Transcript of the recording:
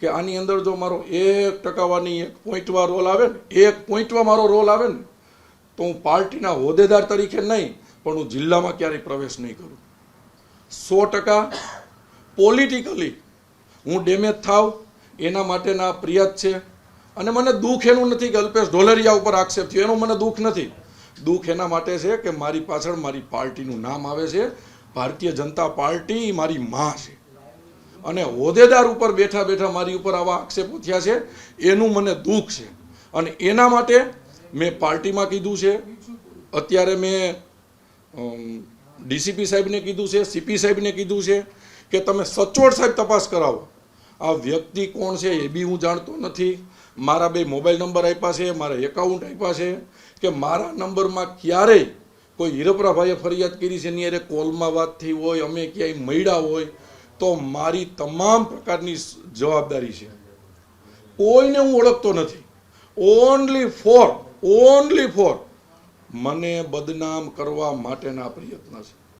કે આની અંદર જો મારો એક ટકાવાની એક પોઈન્ટમાં રોલ આવે ને, એક પોઈન્ટમાં મારો રોલ આવે ને, તો હું પાર્ટીના હોદ્દેદાર તરીકે નહીં, પણ હું જિલ્લામાં ક્યારેય પ્રવેશ નહીં કરું. સો ટકા પોલિટિકલી હું ડેમેજ થાવ એના માટેના પ્રિયત છે. અને મને દુઃખ એનું નથી કે અલ્પેશ ઢોલરિયા ઉપર આક્ષેપ થયો, એનું મને દુઃખ નથી. દુઃખ એના માટે છે કે મારી પાછળ મારી પાર્ટીનું નામ આવે છે. ભારતીય જનતા પાર્ટી મારી માં છે. અને હોદ્દેદાર ઉપર બેઠા બેઠા મારી ઉપર આવા આક્ષેપો થયા છે, એનું મને દુઃખ છે. અને એના માટે મેં પાર્ટીમાં કીધું છે, અત્યારે મેં ડીસીપી સાહેબને કીધું છે, સીપી સાહેબને કીધું છે કે તમે સચોટ સાહેબ તપાસ કરાવો. આ વ્યક્તિ કોણ છે એ બી હું જાણતો નથી. મારા બે મોબાઈલ નંબર આપ્યા છે, મારા એકાઉન્ટ આપ્યા છે કે મારા નંબરમાં ક્યારેય કોઈ હિરપરાભાઈએ ફરિયાદ કરી છે, એની અરે કોલમાં વાત થઈ હોય, અમે ક્યાંય મળ્યા હોય તો મારી તમામ પ્રકારની જવાબદારી છે. કોઈને હું ઓળખતો નથી. ઓનલી ફોર ઓનલી ફોર મને બદનામ કરવા માટેના પ્રયત્ન છે.